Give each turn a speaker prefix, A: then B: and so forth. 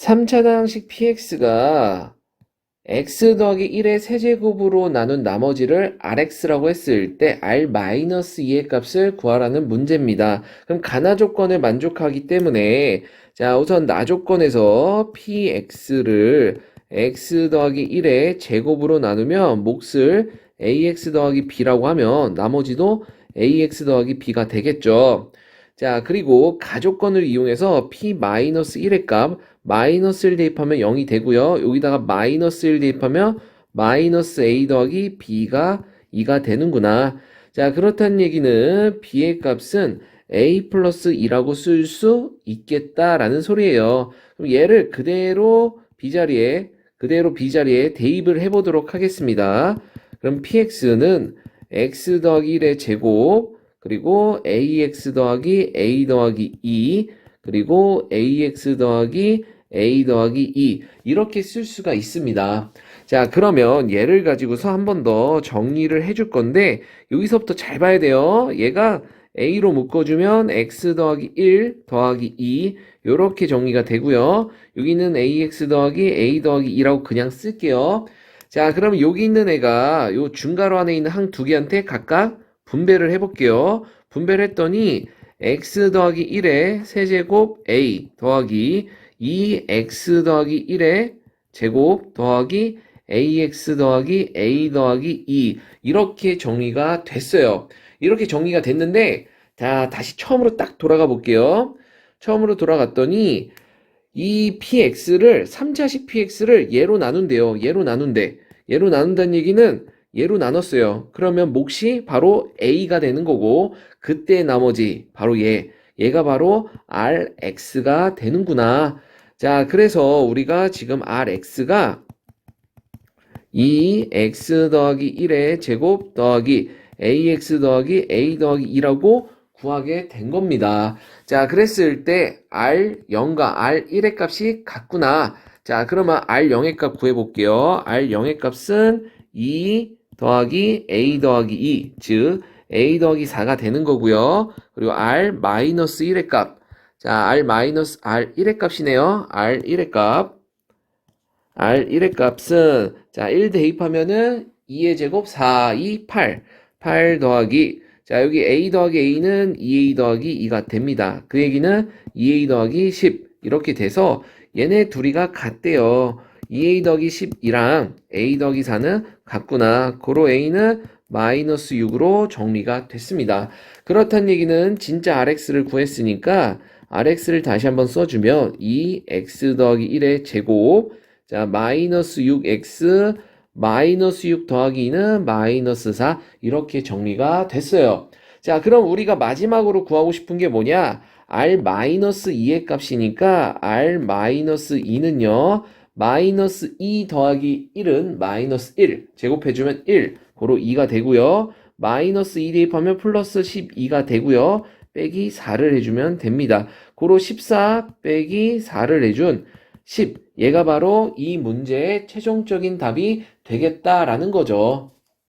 A: 3차 다항식 px가 x 더하기 1의 세제곱으로 나눈 나머지를 rx라고 했을 때 r-2의 값을 구하라는 문제입니다. 그럼 가나 조건을 만족하기 때문에 자 우선 나 조건에서 px를 x 더하기 1의 제곱으로 나누면 몫을 ax 더하기 b라고 하면 나머지도 ax 더하기 b가 되겠죠. 자, 그리고 가조건을 이용해서 p-1의 값 마이너스를 대입하면 0이 되고요. 여기다가 마이너스 1 대입하면 마이너스 a 더하기 b가 2가 되는구나. 자, 그렇다는 얘기는 b의 값은 a 플러스 2라고 쓸 수 있겠다라는 소리예요. 그럼 얘를 그대로 b 자리에 그대로 b 자리에 대입을 해 보도록 하겠습니다. 그럼 px는 x 더하기 1의 제곱 그리고 ax 더하기 a 더하기 2 그리고 ax 더하기 a 더하기 2 이렇게 쓸 수가 있습니다. 자 그러면 얘를 가지고서 한 번 더 정리를 해줄 건데 여기서부터 잘 봐야 돼요. 얘가 a로 묶어주면 x 더하기 1 더하기 2 이렇게 정리가 되고요. 여기는 ax 더하기 a 더하기 2라고 그냥 쓸게요. 자 그러면 여기 있는 애가 요 중괄호 안에 있는 항 두 개한테 각각 분배를 해볼게요. 분배를 했더니 x 더하기 1의 세제곱 a 더하기 2x 더하기 1의 제곱 더하기 ax 더하기 a 더하기 2 이렇게 정리가 됐어요. 이렇게 정리가 됐는데 자 다시 처음으로 딱 돌아가 볼게요. 처음으로 돌아갔더니 이 px를 3차식 px를 얘로 나눈대요. 얘로 나눈대. 얘로 나눈다는 얘기는 얘로 나눴어요. 그러면 몫이 바로 a가 되는 거고 그때 나머지 바로 얘 얘가 바로 rx가 되는구나. 자, 그래서 우리가 지금 rx가 2x 더하기 1의 제곱 더하기 ax 더하기 a 더하기 2라고 구하게 된 겁니다. 자, 그랬을 때 r0과 r1의 값이 같구나. 자, 그러면 r0의 값 구해볼게요. r0의 값은 2 더하기 a 더하기 2, 즉 a 더하기 4가 되는 거고요. 그리고 r 마이너스 1의 값. 자, r 마이너스 r 1의 값이네요. r 1의 값. r 1의 값은 자, 1 대입하면은 2의 제곱 4, 2, 8. 8 더하기 자, 여기 a 더하기 a는 2a 더하기 2가 됩니다. 그 얘기는 2a 더하기 10 이렇게 돼서 얘네 둘이가 같대요. 2a 더하기 10이랑 a 더하기 4는 같구나. 고로 a는 마이너스 6으로 정리가 됐습니다. 그렇다는 얘기는 진짜 rx를 구했으니까 rx를 다시 한번 써주면 2x 더하기 1의 제곱 자 마이너스 6x 마이너스 6 더하기 2는 마이너스 4 이렇게 정리가 됐어요. 자 그럼 우리가 마지막으로 구하고 싶은 게 뭐냐 r 마이너스 2의 값이니까 r 마이너스 2는요 마이너스 2 더하기 1은 마이너스 1 제곱해주면 1 고로 2가 되고요. 마이너스 2 대입하면 플러스 12가 되고요. 빼기 4를 해주면 됩니다. 고로 14 빼기 4를 해준 10 얘가 바로 이 문제의 최종적인 답이 되겠다라는 거죠